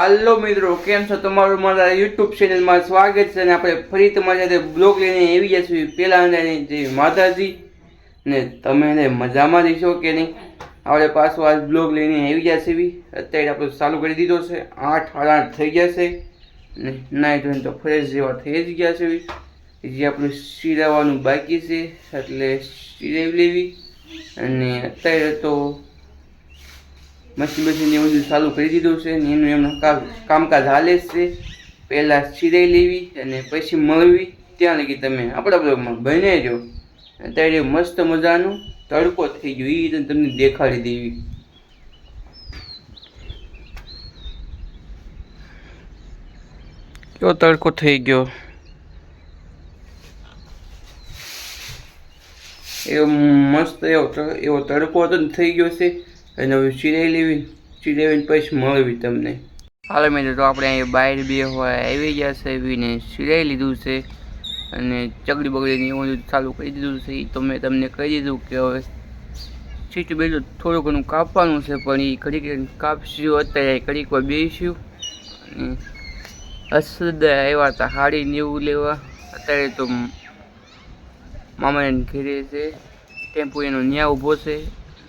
હાલો મિત્રો, કેમ છો? તમારું મારા યુટ્યુબ ચેનલમાં સ્વાગત છે અને આપણે ફરી તમારી સાથે બ્લોગ લઈને આવી છીએ. પહેલા જે માતાજી ને તમે એને મજામાં રહીશો કે નહીં? આપણે પાછો આજ બ્લોગ લઈને આવી ગયા બી અત્યારે આપણે ચાલુ કરી દીધો છે. આઠ આઠ થઈ છે. ને નાઈ ધોઈને તો ફ્રેશ જેવા થઈ જ ગયા છે. જે આપણું સિરાવાનું બાકી છે એટલે સિરાવી લેવી. અને અત્યારે તો મશીન બધું ચાલુ કરી દીધું છે ને એનું એમનું કામકાજ હાલે છે. પહેલાં સિરાઈ લેવી અને પછી મળવી ત્યાં લગી તમે આપણા બ્લોગમાં બને જો અત્યારે મસ્ત મજાનું તડકો થઈ ગયો. એ રીતે તમને દેખાડી દેવી. કેવો તડકો થઈ ગયો. એવો મસ્ત એવો એવો તડકો હતો થઈ ગયો છે. અને હવે સિરાઈ લેવી લેવીને પછી મળવી તમને. હાલો મિત્રો, તો આપણે અહીંયા બહાર બે હોય આવી ગયા છે, એવીને સિલાઈ લીધું છે અને ચકડી બગડીને એવું બધું ચાલુ કરી દીધું છે. એ તો મેં તમને કહી દીધું કે હવે સીટ બેલું થોડું ઘણું કાપવાનું છે, પણ એ ઘડીક કાપશું, અત્યારે ઘડીકમાં બેસ્યું અને અસદ આવ્યા હતા હાડી ને એવું લેવા. અત્યારે તો મામાને ઘેરે છે ટેમ્પો એનો ન્યા ઊભો છે.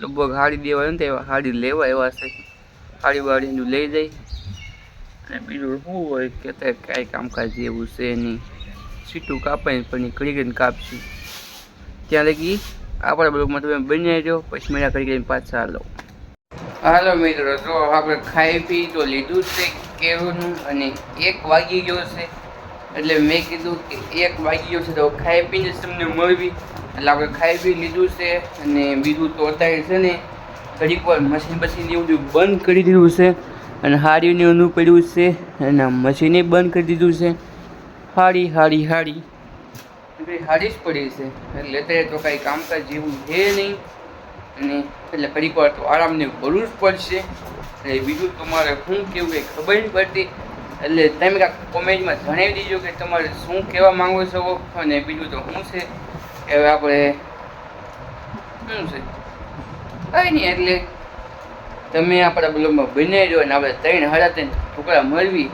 લગભગ હાડી દેવા નથી એવા હાડી લેવા એવા છે. હાડી વાડી લઈ જાય. અને બીજું શું હોય કે અત્યારે કાંઈ કામકાજ એવું છે નહીં. સીટું કાપાય પણ ઘડી ઘડીને કાપશું. ત્યાં લગી આપણા બ્લોગમાં તમે બની રહ્યો પછી મેળા કરી કરીને પાછા હાલો. હાલો મિત્રો તો આપણે ખાઈ પી તો લીધું છે કેળુંનું અને એક વાગી ગયો છે. એટલે મેં કીધું કે એક વાગી ગયો છે તો ખાઈ પીને તમને મળવી. એટલે આપણે ખાઈ પી લીધું છે અને બીજું તો અત્યારે છે ને ઘડીક વાર મશીન બસીન એવું બધું બંધ કરી દીધું છે અને હાડીને એનું પડ્યું છે અને મશીને બંધ કરી દીધું છે. હાડી હાડી હાડી. એટલે હાડી જ પડી છે. એટલે અત્યારે તો કાંઈ કામકાજ જેવું છે નહીં. અને એટલે ઘડીક વાર તો આરામને જ પડશે. અને બીજું તમારે શું કેવું એ ખબર નહીં પડતી. એટલે તમે કાંઈક કોમેન્ટમાં જણાવી દીજો કે તમારે શું કહેવા માગો છો? અને બીજું તો શું છે? હવે આપણે શું છે? કંઈ નહીં એટલે તમે આપણા બ્લોગમાં બની રહ્યો અને આપણે ત્રણ હાડા ત્રણ ટુકડા મળવી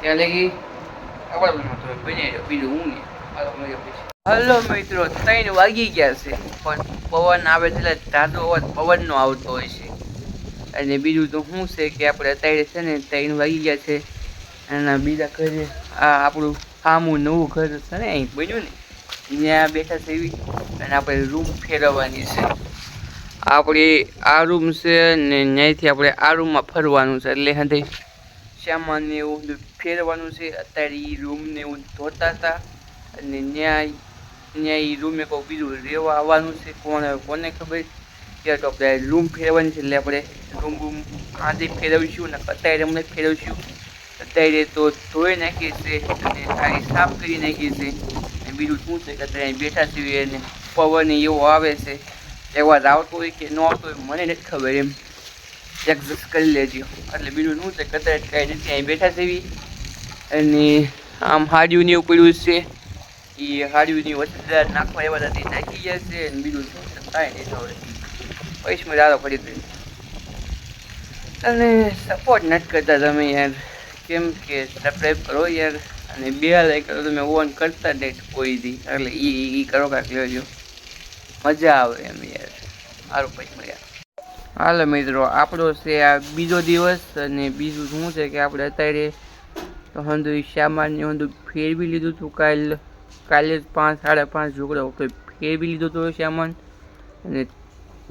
ત્યાં લગી આપણા બ્લોગમાં તમે બની રહ્યો બીજું હું નહીં. હાલો મિત્રો, ત્રણ વાગી ગયા છે, પણ પવન આવે એટલે ધારો અવાજ પવનનો આવતો હોય છે. અને બીજું તો શું છે કે આપણે અત્યારે છે ને ત્રણ વાગી ગયા છે. અને બીજા ઘરે આ આપણું સામું નવું ઘર છે ને અહીં બન્યું ને. ત્યાં બેઠા થઈ અને આપણે રૂમ ફેરવવાની છે. આપણે આ રૂમ છે ને ત્યાંથી આપણે આ રૂમમાં ફરવાનું છે. એટલે હાથે સામાન ને એવું ફેરવાનું છે. અત્યારે એ રૂમને એવું ધોતા હતા અને ન્યાય ન્યાય એ રૂમે કોઈ બીજું રહેવા આવવાનું છે. કોણ, કોને ખબર? ત્યાં તો આપણે રૂમ ફેરવવાની છે. એટલે આપણે રૂમ રૂમ આજે ફેરવીશું ને અત્યારે અમને ફેરવીશું. અત્યારે તો ધોઈ નાખીએ છે અને સારી સાફ કરી નાખીએ છે બીજું શું છે કે અહીં બેઠા છીએ અને પવન એવો આવે છે. અવાજ આવતો હોય કે ન આવતો હોય મને નથી ખબર એમ. એડજસ્ટ કરી લેજો. એટલે બીજું શું છે કતરે કાંઈ નથી, અહીં બેઠા છીએ અને આમ હાડિયું ને એવું પડ્યું છે. એ હાડિયુંની વચ્ચે નાખવા એવા નથી નાખી ગયા છે અને બીજું શું છે, કાંઈ નહીં હવે પૈસમાં દારો પડી ગઈ અને સપોર્ટ નથી કરતા તમે યાર. કેમ કે સબસ્ક્રાઈબ કરો યાર. અને બે લાઈક કરો તમે ઓન કરતા ડેટ કોઈ દી. એટલે એ એ કરો કાંક લેજો. મજા આવે એમ યાર. સારું પછી મળ્યા હાલો મિત્રો, આપણો છે આ બીજો દિવસ અને બીજું શું છે કે આપણે અત્યારે તો હંધુ શામાન હંધુ ફેરવી લીધું હતું કાલ કાલે પાંચ, સાડા પાંચ ઝોકડા તો ફેરવી લીધો હતો સામાન. અને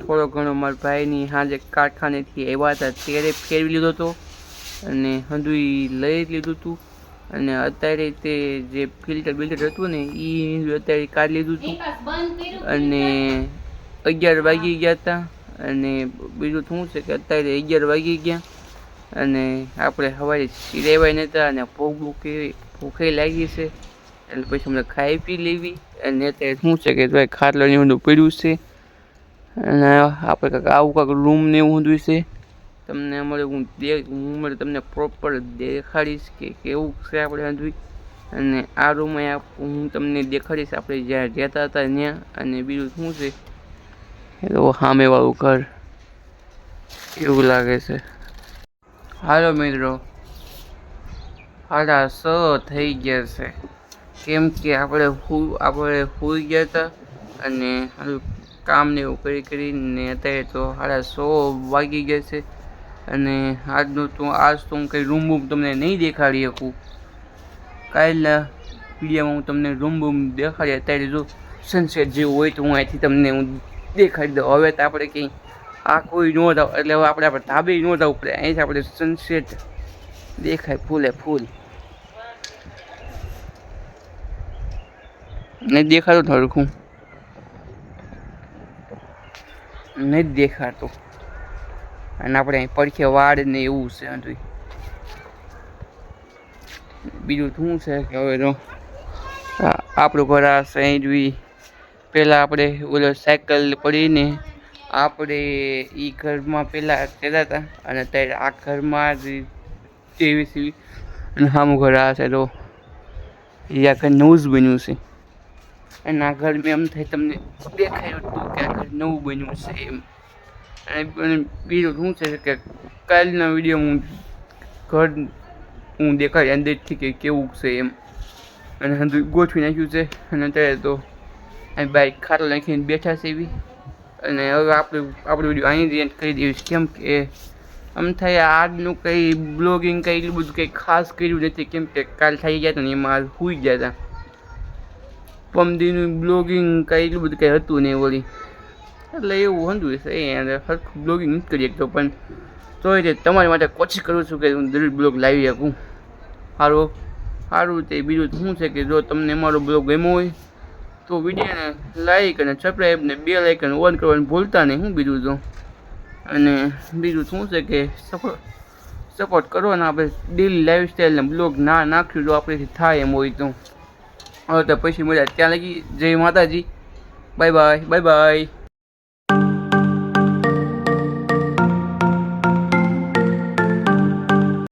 થોડો ઘણો મારા ભાઈની સાંજે કારખાનેથી આવ્યા હતા, ત્યારે ફેરવી લીધો હતો અને હંધુ લઈ લીધું હતું અને અત્યારે તે જે ફિલ્ટર બિલ્ટર હતું ને એ અત્યારે કાઢી લીધું હતું. અને અગિયાર વાગી ગયા હતા અને બીજું શું છે કે અત્યારે અગિયાર વાગી ગયા. અને આપણે સવારે સિરેવાય નહોતા અને ભૂખ ભૂખી ભૂખે લાગી છે. એટલે પછી અમને ખાઈ પી લેવી. અને અત્યારે શું છે કે ભાઈ ખાટલાને બધું પડ્યું છે. અને આપણે કાંઈક આવું કાંઈક રૂમ ને એવું બધું છે. તમને અમારે હું દે, હું અમારે તમને પ્રોપર દેખાડીશ કે કેવું છે આપણે હંધુઈ અને આ રૂમ હું તમને દેખાડીશ, આપણે જ્યાં રહેતા હતા ત્યાં. અને બીજું શું છે? તો સામેવાળું ઘર. એવું લાગે છે. હાલો મિત્રો. સાડા સ થઈ ગયા છે. કેમ કે આપણે હું, આપણે હોઈ ગયા હતા અને કામને એવું કરી કરીને અત્યારે તો સાડા સો વાગી ગયા છે. અને આજનું તો આજ તો હું કંઈ રૂમ બૂમ તમને નહીં દેખાડી શકું. કાલના વિડીયોમાં હું તમને રૂમ બૂમ દેખાડી અત્યારે જો સનસેટ જેવું હોય તો હું અહીંથી તમને હું દેખાડી દઉં. હવે તો આપણે કંઈ આ કોઈ ન થાવ એટલે હવે આપણે આપણે ધાબે ન થવું પડે. અહીંથી આપણે સનસેટ દેખાય ફૂલે ફૂલ. નહીં દેખાતો થોડુંક નહીં દેખાતું. અને આપણે અહીં પડખે વાડ ને એવું છે હજુ બીજું શું છે? કે હવે તો આપણું ઘર આ અહીં જોઈ પહેલાં આપણે ઓલો સાયકલ પડીને આપણે એ ઘરમાં પહેલાં કહેતા હતા અને અત્યારે આ ઘરમાં જ જેવી સીવી અને સામું ઘર આ છે તો એ આ ઘર નવું જ બન્યું છે. અને આ ઘર મેં એમ થાય તમને દેખાયું હતું કે આ ઘર નવું બન્યું છે એમ. અને બીજું શું છે કે કાલના વીડિયો હું ઘર હું દેખાડી અંદરથી કે કેવું છે એમ. અને હજુ ગોઠવી નાખ્યું છે. અને અત્યારે તો અહીં બાઈક ખાટલો નાખીને બેઠા છે એવી. અને હવે આપણે, આપણો વીડિયો અહીં જ એન્ડ કરી દઈશ કેમ કે આમ થાય આજનું કંઈ બ્લોગિંગ કંઈ એટલું બધું કંઈ ખાસ કર્યું નથી. કેમ કે કાલ થઈ ગયા હતા ને એમાં સૂઈ ગયા હતા. પમદીનું બ્લોગિંગ કંઈ એટલું બધું કંઈ હતું નહીં વળી એટલે એવું હતું છે એ અને સરખું બ્લોગિંગ નથી કરી શકતો, પણ તોય એ તમારી માટે કોશિશ કરું છું કે હું દરેક બ્લોગ લાવી શકું. સારું સારું તે બીજું શું છે કે જો તમને મારો બ્લોગ ગમ્યો હોય, તો વિડીયોને લાઈક અને સબસ્ક્રાઈબ ને બે લાઇકન ઓન કરવાનું ભૂલતા નહીં, હું બીજું તો. અને બીજું શું છે કે સપોર્ટ સપોર્ટ કરો ને આપણે ડેલી લાઈફસ્ટાઈલને બ્લોગ ના નાખ્યું તો આપણેથી થાય એમ હોય તો. હવે તો પછી મજા, ત્યાં લગી. જય માતાજી. Bye bye bye bye